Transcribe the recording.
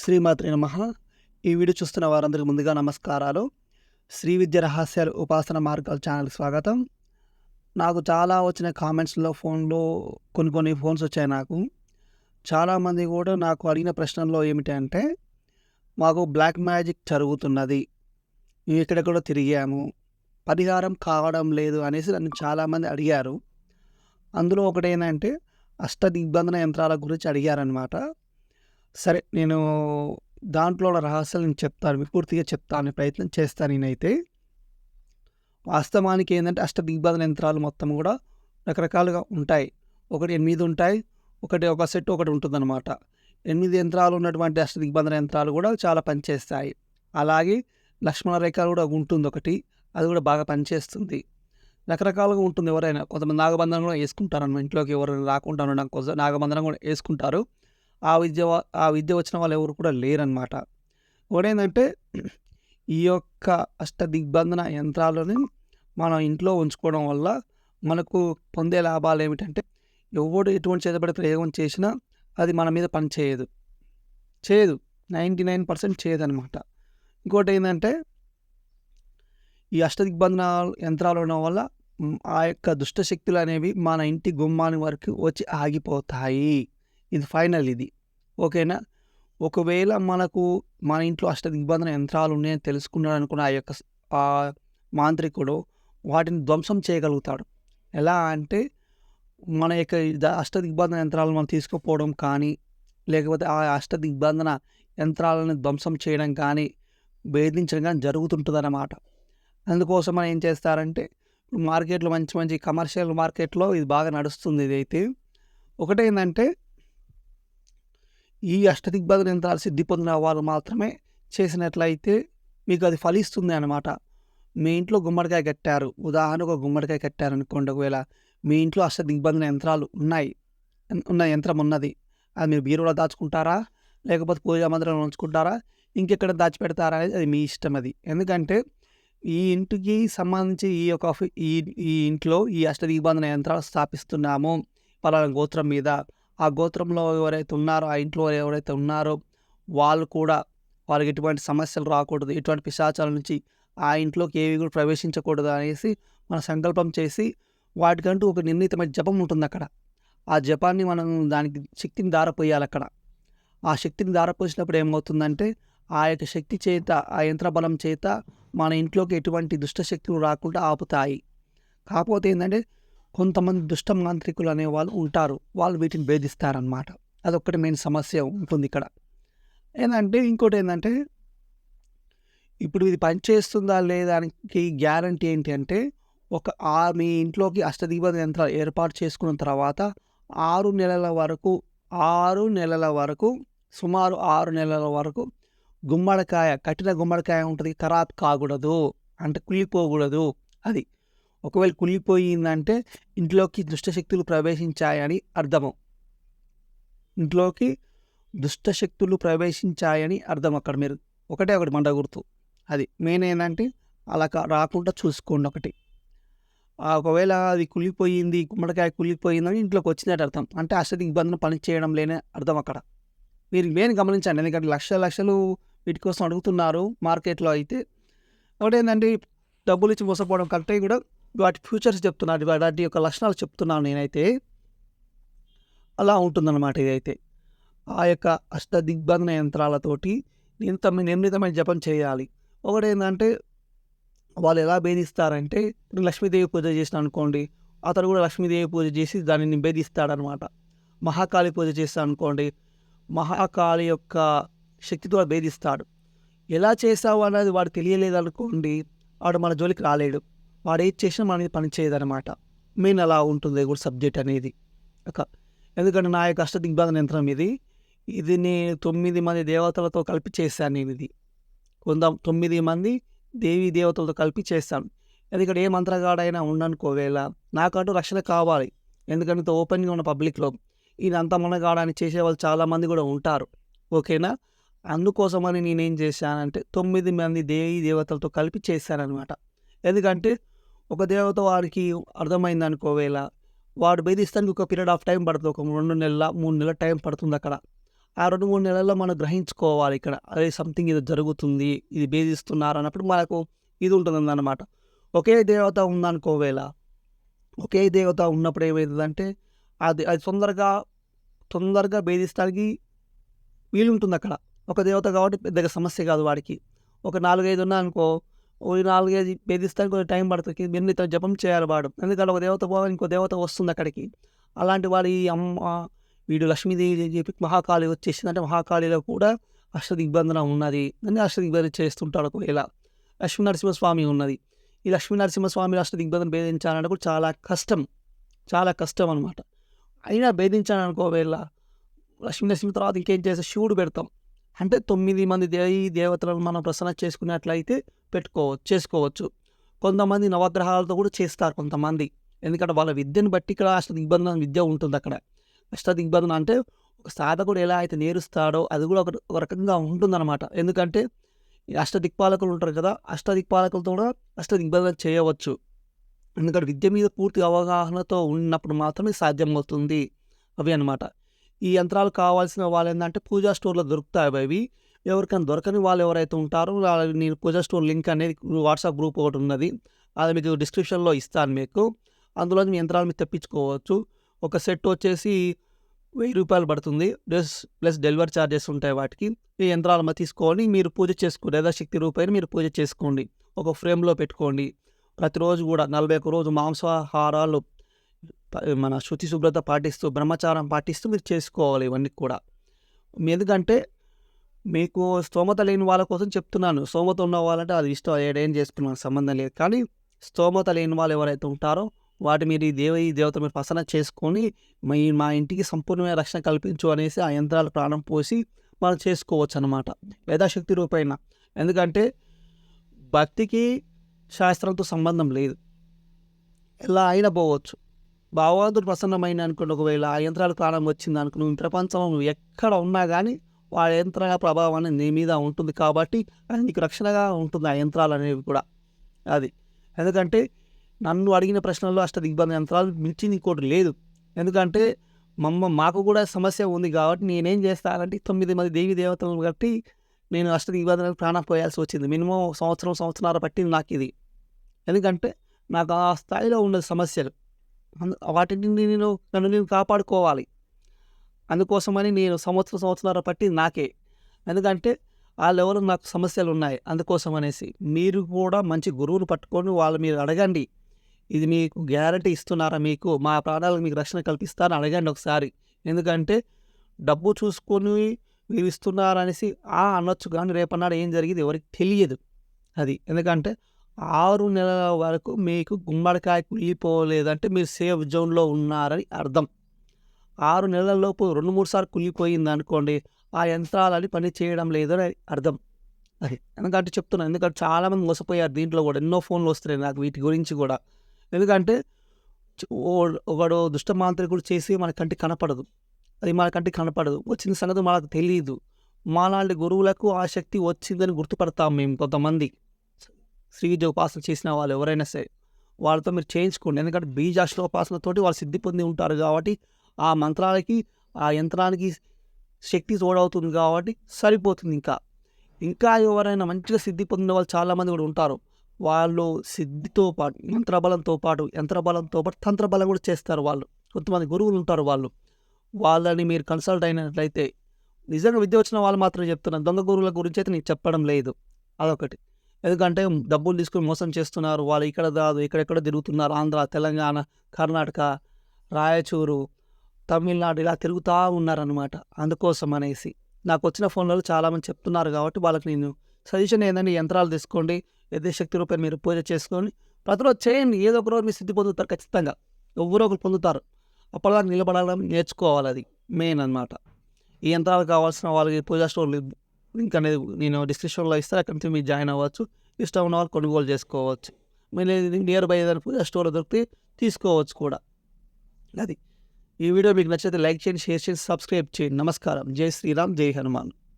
శ్రీమాత్రి నమ. ఈ వీడియో చూస్తున్న వారందరికీ ముందుగా నమస్కారాలు. శ్రీ విద్య రహస్యాలు ఉపాసన మార్గాలు ఛానల్కి స్వాగతం. నాకు చాలా వచ్చిన కామెంట్స్లో ఫోన్లో కొన్ని కొన్ని ఫోన్స్ వచ్చాయి నాకు. చాలామంది కూడా నాకు అడిగిన ప్రశ్నల్లో ఏమిటంటే మాకు బ్లాక్ మ్యాజిక్ జరుగుతున్నది. మేము ఎక్కడెక్కడో తిరిగాము. పరిహారం కావడం లేదు అనేసి నన్ను చాలామంది అడిగారు. అందులో ఒకటి అష్ట దిగ్బంధన యంత్రాల గురించి అడిగారనమాట సరే నేను దాంట్లో ఉన్న రహస్యాలు నేను చెప్తాను పూర్తిగా చెప్తాను ప్రయత్నం చేస్తాను నేనైతే. వాస్తవానికి ఏంటంటే అష్ట దిగ్బంధన యంత్రాలు మొత్తం కూడా రకరకాలుగా ఉంటాయి. ఒకటి ఎనిమిది ఉంటాయి ఒకటి ఒక సెట్ ఒకటి ఉంటుందన్నమాట. ఎనిమిది యంత్రాలు ఉన్నటువంటి అష్ట దిగ్బంధన యంత్రాలు కూడా చాలా పనిచేస్తాయి. అలాగే లక్ష్మణ రేఖ కూడా ఉంటుంది ఒకటి అది కూడా బాగా పనిచేస్తుంది. రకరకాలుగా ఉంటుంది ఎవరైనా. కొంతమంది నాగబంధనం కూడా వేసుకుంటారు ఇంట్లోకి ఎవరైనా రాకుండా ఉండడం కోసం నాగబంధనం కూడా వేసుకుంటారు. ఆ విద్య ఆ విద్య వచ్చిన వాళ్ళు ఎవరు కూడా లేరనమాట ఏంటంటే ఈ యొక్క అష్ట దిగ్బంధన యంత్రాలను మనం ఇంట్లో ఉంచుకోవడం వల్ల మనకు పొందే లాభాలు ఏమిటంటే ఎవడు ఎటువంటి చేతబడి ప్రయోగం చేసినా అది మన మీద పని చేయదు. చేయదు. నైంటీ నైన్ పర్సెంట్ చేయదు అనమాట ఇంకోటి ఏంటంటే ఈ అష్ట దిగ్బంధన యంత్రాలు ఉండడం వల్ల ఆ యొక్క దుష్ట శక్తులు అనేవి మన ఇంటి గుమ్మాని వరకు వచ్చి ఆగిపోతాయి. ఇది ఫైనల్ ఇది. ఓకేనా? ఒకవేళ మనకు మన ఇంట్లో అష్ట దిగ్బంధన యంత్రాలు ఉన్నాయని తెలుసుకున్నాడు అనుకున్న ఆ యొక్క ఆ మాంత్రికుడు వాటిని ధ్వంసం చేయగలుగుతాడు. ఎలా అంటే మన యొక్క అష్టదిగ్బంధన అష్ట దిగ్బంధన యంత్రాలను మనం తీసుకుపోవడం కానీ లేకపోతే ఆ అష్ట దిగ్బంధన యంత్రాలను ధ్వంసం చేయడం కానీ వేధించడం కానీ జరుగుతుంటుంది అన్నమాట అందుకోసం మనం ఏం చేస్తారంటే మార్కెట్లో మంచి మంచి కమర్షియల్ మార్కెట్లో ఇది బాగా నడుస్తుంది ఇదైతే. ఒకటేంటంటే ఈ అష్టదిగ్భాగ యంత్రాలు సిద్ధి పొందిన వాళ్ళు మాత్రమే చేసినట్లయితే మీకు అది ఫలిస్తుంది అనమాట మీ ఇంట్లో గుమ్మడికాయ కట్టారు. ఉదాహరణకు ఒక గుమ్మడికాయ కట్టారు అనుకోండి ఒకవేళ మీ ఇంట్లో అష్ట దిగ్బంధన యంత్రాలు ఉన్నాయి. ఉన్న యంత్రం ఉన్నది. అది మీరు బీరులో దాచుకుంటారా? లేకపోతే పూజా మందిరంలో ఉంచుకుంటారా? ఇంకెక్కడ దాచిపెడతారా అనేది అది మీ ఇష్టం అది. ఎందుకంటే ఈ ఇంటికి సంబంధించి ఈ యొక్క ఈ ఈ ఇంట్లో ఈ అష్ట దిగ్బంధన యంత్రాలు స్థాపిస్తున్నాము. పలానా గోత్రం మీద ఆ గోత్రంలో ఎవరైతే ఉన్నారో ఆ ఇంట్లో ఎవరైతే ఉన్నారో వాళ్ళు కూడా వాళ్ళకి ఎటువంటి సమస్యలు రాకూడదు. ఎటువంటి పిశాచాల నుంచి ఆ ఇంట్లోకి ఏవి కూడా ప్రవేశించకూడదు అనేసి మన సంకల్పం చేసి వాటికంటూ ఒక నిర్ణీతమైన జపం ఉంటుంది అక్కడ. ఆ జపాన్ని మనం దానికి శక్తిని దారపోయాలి అక్కడ. ఆ శక్తిని దారపోసినప్పుడు ఏమవుతుందంటే ఆ యొక్క శక్తి చేత ఆ యంత్ర బలం చేత మన ఇంట్లోకి ఎటువంటి దుష్ట శక్తులు రాకుండా ఆపుతాయి. కాకపోతే ఏంటంటే కొంతమంది దుష్ట మాంత్రికులు అనే వాళ్ళు ఉంటారు. వాళ్ళు వీటిని భేదిస్తారనమాట అదొక్కటి మెయిన్ సమస్య ఉంటుంది ఇక్కడ. ఏంటంటే ఇంకోటి ఏంటంటే ఇప్పుడు ఇది పనిచేస్తుందా లేదా గ్యారంటీ ఏంటి అంటే ఒక ఆ మీ ఇంట్లోకి అష్టదీప యంత్రాలు ఏర్పాటు చేసుకున్న తర్వాత ఆరు నెలల వరకు ఆరు నెలల వరకు సుమారు ఆరు నెలల వరకు గుమ్మడికాయ కట్టిన గుమ్మడికాయ ఉంటుంది ఖరాబ్ కాకూడదు అంటే కుళ్ళిపోకూడదు అది. ఒకవేళ కుళ్ళిపోయిందంటే ఇంట్లోకి దుష్టశక్తులు ప్రవేశించాయని అర్థము. ఇంట్లోకి దుష్టశక్తులు ప్రవేశించాయని అర్థం అక్కడ మీరు. ఒకటే ఒకటి మంట గుర్తు. అది మెయిన్ ఏంటంటే అలా రాకుండా చూసుకోండి ఒకటి. ఒకవేళ అది కుళ్ళిపోయింది గుమ్మడికాయ కుళ్ళిపోయిందని ఇంట్లోకి వచ్చినట్టు అర్థం. అంటే అసలు ఇబ్బందులు పని చేయడం లేని అర్థం అక్కడ. మీరు మెయిన్ గమనించండి. ఎందుకంటే లక్ష లక్షలు వీటి కోసం అడుగుతున్నారు మార్కెట్లో అయితే. ఒకటి ఏంటంటే డబ్బులు ఇచ్చి మోసపోవడం కంటే కూడా వాటి ఫ్యూచర్స్ చెప్తున్నారు వాటి యొక్క లక్షణాలు చెప్తున్నాను నేనైతే. అలా ఉంటుందన్నమాట ఇదైతే. ఆ యొక్క అష్ట దిగ్బంధన యంత్రాలతోటి నిమిత నిర్ణీతమైన జపం చేయాలి. ఒకటి ఏంటంటే వాళ్ళు ఎలా భేదిస్తారంటే ఇప్పుడు లక్ష్మీదేవి పూజ చేసిన అనుకోండి అతను కూడా లక్ష్మీదేవి పూజ చేసి దానిని భేదిస్తాడనమాట మహాకాళి పూజ చేస్తాను అనుకోండి మహాకాళి యొక్క శక్తితో భేదిస్తాడు. ఎలా చేసావు అనేది వాడు తెలియలేదు అనుకోండి వాడు మన జోలికి రాలేడు. వాడు ఏది చేసినా మన మీద పని చేయదనమాట మెయిన్ అలా ఉంటుంది కూడా సబ్జెక్ట్ అనేది. ఒక ఎందుకంటే నా యొక్క అష్ట దిగ్బంధన యంత్రం ఇది. ఇది నేను తొమ్మిది మంది దేవతలతో కలిపి చేశాను నేను ఇది. కొంత తొమ్మిది మంది దేవీ దేవతలతో కలిపి చేస్తాను ఎందుకంటే ఏ మంత్రగాడైనా ఉండనుకోవేళ నాకంటూ రక్షణ కావాలి. ఎందుకంటే ఇంత ఓపెన్గా ఉన్న పబ్లిక్లో ఇదంతా మనగాడని చేసే వాళ్ళు చాలామంది కూడా ఉంటారు. ఓకేనా? అందుకోసమని నేనేం చేశానంటే తొమ్మిది మంది దేవీ దేవతలతో కలిపి చేశాననమాట ఎందుకంటే ఒక దేవత వారికి అర్థమైంది అనుకోవేళ వాడు భేదిస్తానికి ఒక పీరియడ్ ఆఫ్ టైం పడుతుంది ఒక రెండు నెలల మూడు నెలల టైం పడుతుంది అక్కడ ఆ 2, 3 నెలల్లో మనం గ్రహించుకోవాలి ఇక్కడ. అదే సంథింగ్ ఇది జరుగుతుంది. ఇది భేదిస్తున్నారు అన్నప్పుడు మనకు ఇది ఉంటుందన్నమాట. ఒకే దేవత ఉందనుకోవేళ ఒకే దేవత ఉన్నప్పుడు ఏమైతదంటే అది అది తొందరగా, తొందరగా భేదిస్తానికి వీలుంటుందక్కడ. ఒక దేవత కాబట్టి పెద్దగా సమస్య కాదు వాడికి. ఒక నాలుగైదు ఉన్నా అనుకో ఓ 4, 5 భేదిస్తానికి కొంచెం టైం పడుతుంది ఎన్నిత జపం చేయాలి వాడు. ఎందుకంటే ఒక దేవత పోవాలి ఇంకో దేవత వస్తుందక్కడికి. అలాంటి వాడు ఈ అమ్మ వీడు లక్ష్మీదేవి అని చెప్పి మహాకాళి వచ్చేసిందంటే మహాకాళిలో కూడా అష్టదిగ్బంధనం ఉన్నది అని అష్టదిగ్బంధనం చేస్తుంటాడు ఒకవేళ. లక్ష్మీ నరసింహస్వామి ఉన్నది. ఈ లక్ష్మీ నరసింహస్వామి అష్టదిగ్బంధనం భేదించాలంటే కూడా చాలా కష్టం. చాలా కష్టం అనమాట. అయినా భేదించాననుకో వేళ లక్ష్మీ నరసింహ తర్వాత ఇంకేం చేస్తే శివుడు పెడతాం. అంటే తొమ్మిది మంది దేవీ దేవతలను మనం ప్రసన్న చేసుకున్నట్లయితే పెట్టుకోవచ్చు చేసుకోవచ్చు. కొంతమంది నవగ్రహాలతో కూడా చేస్తారు కొంతమంది. ఎందుకంటే వాళ్ళ విద్యను బట్టి ఇక్కడ అష్టదిగ్బంధనం విద్య ఉంటుంది అక్కడ అష్టదిగ్బంధన అంటే ఒక సాధకుడు ఎలా అయితే నేరుస్తాడో అది కూడా ఒక ఒక రకంగా ఉంటుందన్నమాట. ఎందుకంటే ఈ అష్టదిక్పాలకులు ఉంటారు కదా! అష్టదిక్పాలకులతో కూడా అష్టదిగ్బంధన చేయవచ్చు. ఎందుకంటే విద్య మీద పూర్తి అవగాహనతో ఉన్నప్పుడు మాత్రమే సాధ్యమవుతుంది అవి అనమాట ఈ యంత్రాలు కావాల్సిన వాళ్ళు ఏంటంటే పూజా స్టోర్‌లో దొరుకుతాయి అవి. ఎవరికైనా దొరకని వాళ్ళు ఎవరైతే ఉంటారో నేను పూజా స్టోర్ లింక్ అనేది వాట్సాప్ గ్రూప్ ఒకటి ఉన్నది. అది మీకు డిస్క్రిప్షన్‌లో ఇస్తాను మీకు. అందులో మీ యంత్రాలు మీరు తెప్పించుకోవచ్చు. ఒక సెట్ వచ్చేసి వెయ్యి రూపాయలు పడుతుంది. ప్లస్ ప్లస్ డెలివరీ చార్జెస్ ఉంటాయి వాటికి. ఈ యంత్రాలు మా తీసుకొని మీరు పూజ చేసుకోండి. యథాశక్తి రూపేణ మీరు పూజ చేసుకోండి. ఒక ఫ్రేమ్‌లో పెట్టుకోండి. ప్రతిరోజు కూడా 41 రోజు మాంసాహారాలు మన శుచి శుభ్రత పాటిస్తూ, బ్రహ్మచారం పాటిస్తూ మీరు చేసుకోవాలి ఇవన్నీ కూడా. ఎందుకంటే మీకు స్తోమత లేని వాళ్ళ కోసం చెప్తున్నాను. స్తోమత ఉన్న వాళ్ళంటే అది ఇష్టం ఏడేం చేసుకున్నాను సంబంధం లేదు. కానీ స్తోమత లేని వాళ్ళు ఎవరైతే ఉంటారో వాటి మీరు ఈ దేవ ఈ దేవత మీరు ప్రసన్న చేసుకొని మీ మా ఇంటికి సంపూర్ణమైన రక్షణ కల్పించు అనేసి ఆ యంత్రాలు ప్రాణం పోసి మనం చేసుకోవచ్చు అనమాట యథాశక్తి రూపైన ఎందుకంటే భక్తికి శాస్త్రంతో సంబంధం లేదు. ఎలా అయినా పోవచ్చు. భగవంతుడు ప్రసన్నమైన అనుకోండి ఒకవేళ ఆ యంత్రాలు ప్రాణం వచ్చింది అనుకుని ప్రపంచంలో నువ్వు ఎక్కడ ఉన్నా కానీ వాళ్ళ యంత్ర ప్రభావం అనేది నీ మీద ఉంటుంది కాబట్టి అది నీకు రక్షణగా ఉంటుంది ఆ యంత్రాలు అనేవి కూడా. అది. ఎందుకంటే నన్ను అడిగిన ప్రశ్నల్లో అష్ట దిగ్బంధ యంత్రాలు మించి ఇంకోటి లేదు. ఎందుకంటే మమ్మ మాకు కూడా సమస్య ఉంది కాబట్టి నేనేం చేస్తానంటే తొమ్మిది మంది దేవి దేవతలను బట్టి నేను అష్ట అష్టదిగ్బంధనానికి ప్రాణం పోయాల్సి వచ్చింది. మినిమం సంవత్సరం, సంవత్సరాలు పట్టింది నాకు ఇది ఎందుకంటే నాకు ఆ స్థాయిలో ఉన్న సమస్యలు. అందు వాటిని నేను నన్ను నేను కాపాడుకోవాలి. అందుకోసమని నేను సంవత్సరం, సంవత్సరాలు పట్టింది నాకే. ఎందుకంటే ఆ లెవెల్‌లో నాకు సమస్యలు ఉన్నాయి అందుకోసం అనేసి. మీరు కూడా మంచి గురువును పట్టుకొని వాళ్ళు మీరు అడగండి. ఇది మీకు గ్యారంటీ ఇస్తున్నారా మీకు? మా ప్రాణాలకు మీకు రక్షణ కల్పిస్తారని అని అడగండి ఒకసారి. ఎందుకంటే డబ్బు చూసుకొని మీరు ఇస్తున్నారనేసి ఆ! అనొచ్చు కానీ రేపన్నాడు ఏం జరిగేది ఎవరికి తెలియదు. అది. ఎందుకంటే ఆరు నెలల వరకు మీకు గుమ్మడికాయ కుళ్ళిపోలేదంటే మీరు సేఫ్ జోన్‌లో ఉన్నారని అర్థం. ఆరు నెలలలోపు 2, 3 సార్లు కుళ్ళిపోయిందనుకోండి ఆ యంత్రాలని పని చేయడం లేదని అర్థం. అది. ఎందుకంటే చెప్తున్నాను. ఎందుకంటే చాలామంది మోసపోయారు దీంట్లో కూడా. ఎన్నో ఫోన్‌లు వస్తున్నాయి నాకు వీటి గురించి కూడా. ఎందుకంటే ఒకడు దుష్టమాంత్రికుడు చేసి మన కంటికి కనపడదు. అది మన కంటికి కనపడదు. వచ్చిన సంగతి మనకు తెలియదు మాలాంటి గురువులకు ఆ శక్తి వచ్చిందని గుర్తుపడతాం మేము కొంతమంది. శ్రీవిద్య ఉపాసన చేసిన వాళ్ళు ఎవరైనా సరే. వాళ్ళతో మీరు చేయించుకోండి. ఎందుకంటే బీజాక్షరోపాసనతోటి వాళ్ళు సిద్ధి పొంది ఉంటారు కాబట్టి ఆ మంత్రాలకి, ఆ యంత్రానికి శక్తి తోడవుతుంది కాబట్టి సరిపోతుంది ఇంకా. ఇంకా ఎవరైనా మంచిగా సిద్ధి పొందిన వాళ్ళు చాలామంది కూడా ఉంటారు. వాళ్ళు సిద్ధితో పాటు మంత్రబలంతో పాటు, యంత్రబలంతో పాటు తంత్రబలం కూడా చేస్తారు వాళ్ళు. కొంతమంది గురువులు ఉంటారు వాళ్ళు. వాళ్ళని మీరు కన్సల్ట్ అయినట్లయితే నిజంగా విద్య వచ్చిన వాళ్ళు మాత్రం చెప్తున్నాను. దొంగ గురువుల గురించి అయితే నేను చెప్పడం లేదు. అదొకటి. ఎందుకంటే డబ్బులు తీసుకొని మోసం చేస్తున్నారు. వాళ్ళు ఇక్కడ కాదు ఇక్కడెక్కడ తిరుగుతున్నారు. ఆంధ్ర, తెలంగాణ, కర్ణాటక, రాయచూరు, తమిళనాడు ఇలా తిరుగుతూ ఉన్నారనమాట. అందుకోసం అనేసి. నాకు వచ్చిన ఫోన్‌లలో చాలామంది చెప్తున్నారు కాబట్టి వాళ్ళకి నేను సజెషన్ ఏంటంటే యంత్రాలు తీసుకోండి. యథాశక్తి రూపాయలు మీరు పూజ చేసుకొని ప్రతిరోజు చేయండి. ఏదో ఒక రోజు మీరు సిద్ధి పొందుతారు ఖచ్చితంగా. ఎవరో ఒకరు పొందుతారు. అప్పటిదాకా నిలబడడం అది మెయిన్ అనమాట. ఈ యంత్రాలు కావాల్సిన వాళ్ళకి పూజా స్టోర్లు లింక్ అనేది నేను డిస్క్రిప్షన్‌లో ఇస్తాను. అక్కడి నుంచి మీరు జాయిన్ అవ్వచ్చు. ఇష్టం ఉన్న వాళ్ళు కొనుగోలు చేసుకోవచ్చు. మళ్ళీ నియర్ బై ఏదైనా పూజా స్టోర్‌లో దొరికితే తీసుకోవచ్చు కూడా. అది. ఈ వీడియో మీకు నచ్చితే లైక్ చేయండి, షేర్ చేసి, సబ్స్క్రైబ్ చేయండి. నమస్కారం. జై శ్రీరామ్, జై హనుమాన్.